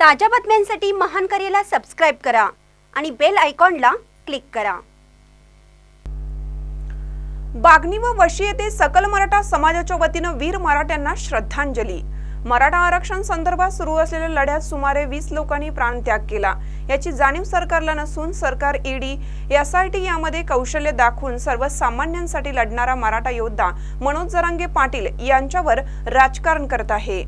ताज्या बातम्यांसाठी महान करेला सबस्क्राईब करा आणि बेल आयकॉनला क्लिक करा. बागणी व वशी येथे सकल मराठा समाजाच्या वतीनं वीर मराठ्यांना श्रद्धांजली. मराठा आरक्षण संदर्भात सुरू असलेल्या लढ्यात सुमारे वीस लोकांनी प्राणत्याग केला. याची जाणीव सरकारला नसून सरकार ईडी एस आय टी यामध्ये कौशल्य दाखवून सर्वसामान्यांसाठी लढणारा मराठा योद्धा मनोज जरांगे पाटील यांच्यावर राजकारण करत आहे.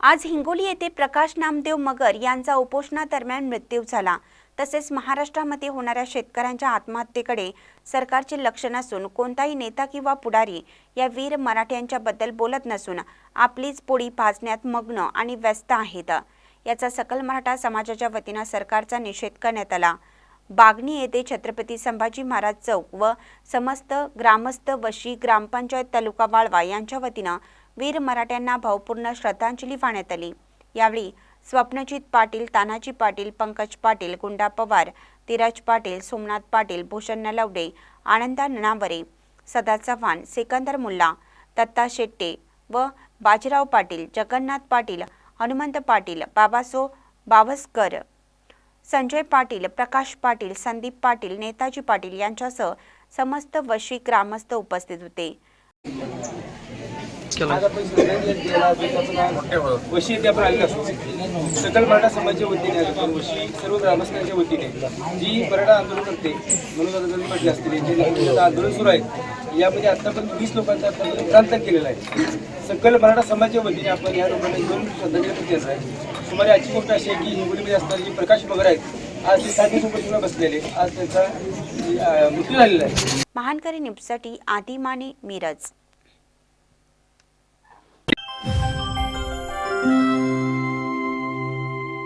आज हिंगोली येथे प्रकाश नामदेव मगर यांचा उपोषणादरम्यान मृत्यू झाला. तसेच महाराष्ट्रामध्ये होणाऱ्या शेतकऱ्यांच्या आत्महत्येकडे सरकारचे लक्ष नसून कोणताही नेता किंवा पुढारी या वीर मराठ्यांच्या बद्दल बोलत नसून आपलीच पोळी पाजण्यात मग्न आणि व्यस्त आहेत. याचा सकल मराठा समाजाच्या वतीनं सरकारचा निषेध करण्यात आला. बागणी येथे छत्रपती संभाजी महाराज चौक व समस्त ग्रामस्थ वशी ग्रामपंचायत तालुका वाळवा यांच्या वतीनं वीर मराठ्यांना भावपूर्ण श्रद्धांजली वाहण्यात आली. यावेळी स्वप्नजित पाटील तानाजी पाटील पंकज पाटील गुंडा पवार धीरज पाटील सोमनाथ पाटील भूषण नलवडे आनंदा ननावरे सदा चव्हाण सिकंदर मुल्ला दत्ता शेट्टे व बाजीराव पाटील जगन्नाथ पाटील हनुमंत पाटील बाबासो बावस्कर संजय पाटील प्रकाश पाटील संदीप पाटील नेताजी पाटील यांच्यासह समस्त वशी ग्रामस्थ उपस्थित होते. आपण वशी येथे आपण आलेलो असतो सकल मराठा समाजाच्या वतीने आपण वशी सर्व ग्रामस्थांच्या वतीने. जी मराठा आंदोलन करते म्हणून आता म्हटले असतील जे आंदोलन सुरू आहे यामध्ये आतापर्यंत वीस लोकांचा आतापर्यंत प्रांतन केलेला आहे. सकल मराठा समाजाच्या वतीने आपण या लोकांना दोन श्रद्धांजली देत आहे सुमारे आजची गोष्ट अशी आहे की हिंगोलीमध्ये असणारे जे प्रकाश मगर आहेत आज ते सात दिवसापासून बसलेले. आज त्यांचा मृत्यू झालेला आहे. महानकरी न्यूजसाठी आदी माने मिरज.